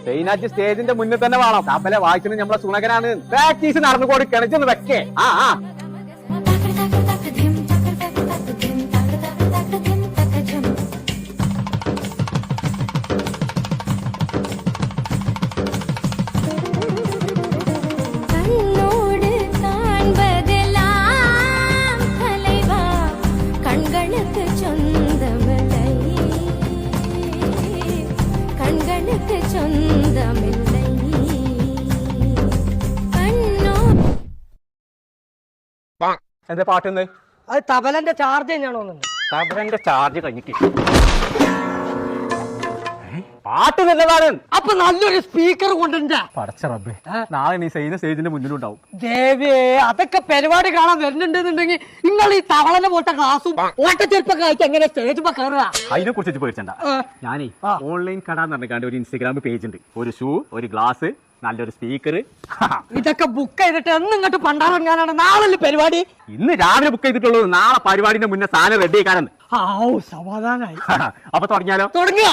സൈനാച്ച് സ്റ്റേജിന്റെ മുന്നിൽ തന്നെ വേണം തപ്പലെ വായിക്കുന്നത് നമ്മളെ സുണകനാണ് പ്രാക്ടീസ് നടന്നു കൊടുക്കണം ചെന്ന് വെക്കേ ആ ആ கண்ணோடு എന്താ പാട്ടുന്നത് അത് തബലന്റെ ചാർജ് തന്നെയാണോ തബലന്റെ ചാർജ് കഴിഞ്ഞിട്ട്. പാട്ട് നല്ലതാണ്. അപ്പൊ നല്ലൊരു സ്പീക്കർ കൊണ്ടുണ്ടാ പടച്ച റബ്ബേ നാളെ നീ സൈന സ്റ്റേജിന്റെ മുന്നിലുണ്ടാവും. ദേവേ അതൊക്കെ പരിപാടി കാണാൻ വരുന്നുണ്ടെന്നുണ്ടെങ്കിൽ നിങ്ങൾ ഈ തവളനെ പോട്ട ക്ലാസ്സും ഓട്ടച്ചെരുപ്പൊക്കെ എങ്ങനെ സ്റ്റേജ് കയറുക? അതിനെ കുറിച്ച് പേടിച്ചണ്ട. ഞാനേ ഓൺലൈൻ കട എന്ന് പറഞ്ഞാണ്ട് ഒരു ഇൻസ്റ്റഗ്രാം പേജ് ഉണ്ട്. ഒരു ഷൂ ഒരു ഗ്ലാസ് നല്ലൊരു സ്പീക്കർ ഇതൊക്കെ ബുക്ക് ചെയ്തിട്ട് എന്ന് ഇങ്ങോട്ട് പണ്ടാറങ്ങാനാണ് നാളെ പരിപാടി? ഇന്ന് രാവിലെ ബുക്ക് ചെയ്തിട്ടുള്ളത് നാളെ പരിപാടിന്റെ മുന്നേ സാധനം റെഡി ആക്കാനാണ് സമാധാനായി. അപ്പൊ തുടങ്ങിയാലോ? തുടങ്ങിയ